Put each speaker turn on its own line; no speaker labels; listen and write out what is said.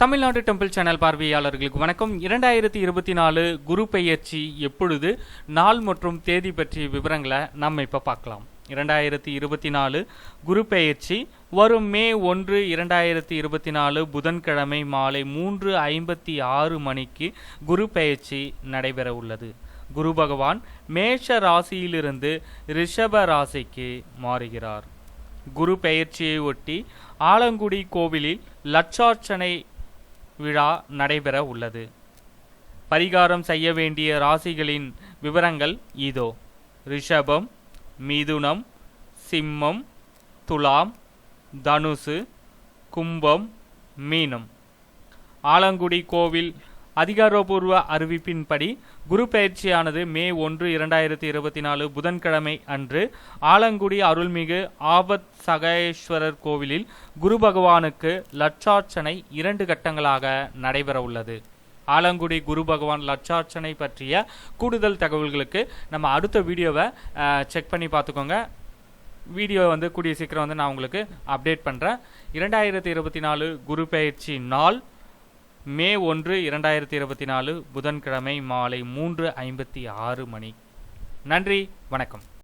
Tamil Nadu temple channel பார்வையாளர்களுக்கு வணக்கம். இரண்டாயிரத்தி இருபத்தி நாலு குரு பெயர்ச்சி எப்பொழுது நாள் மற்றும் தேதி பற்றிய விவரங்களை நம்ம இப்போ பார்க்கலாம். இரண்டாயிரத்தி இருபத்தி நாலு குரு பெயர்ச்சி வரும் மே ஒன்று இரண்டாயிரத்தி இருபத்தி நாலு புதன்கிழமை மாலை மூன்று ஐம்பத்தி ஆறு மணிக்கு குரு பெயர்ச்சி நடைபெற உள்ளது. குரு பகவான் மேஷ ராசியிலிருந்து ரிஷப ராசிக்கு மாறுகிறார். குரு பெயர்ச்சியை ஒட்டி ஆலங்குடி கோவிலில் லட்சார்ச்சனை விழா நடைபெற உள்ளது. பரிகாரம் செய்ய வேண்டிய ராசிகளின் விவரங்கள் இதோ. ரிஷபம் மிதுனம் சிம்மம் துலாம் தனுசு கும்பம் மீனம். ஆலங்குடி கோவில் அதிகாரப்பூர்வ அறிவிப்பின்படி குரு பயிற்சியானது மே ஒன்று இரண்டாயிரத்தி இருபத்தி நாலு புதன்கிழமை அன்று ஆலங்குடி அருள்மிகு ஆபத் சகேஸ்வரர் கோவிலில் குரு பகவானுக்கு லட்சார்ச்சனை இரண்டு கட்டங்களாக நடைபெற உள்ளது. ஆலங்குடி குரு பகவான் லட்சார்ச்சனை பற்றிய கூடுதல் தகவல்களுக்கு நம்ம அடுத்த வீடியோவை செக் பண்ணி பார்த்துக்கோங்க. வீடியோ வந்து கூடிய சீக்கிரம் வந்து நான் உங்களுக்கு அப்டேட் பண்ணுறேன் இரண்டாயிரத்தி இருபத்தி நாலு குரு பயிற்சி நாள் மே ஒன்று இரண்டாயிரத்தி இருபத்தி நாலு புதன்கிழமை மாலை மூன்று ஐம்பத்தி ஆறு மணி. நன்றி வணக்கம்.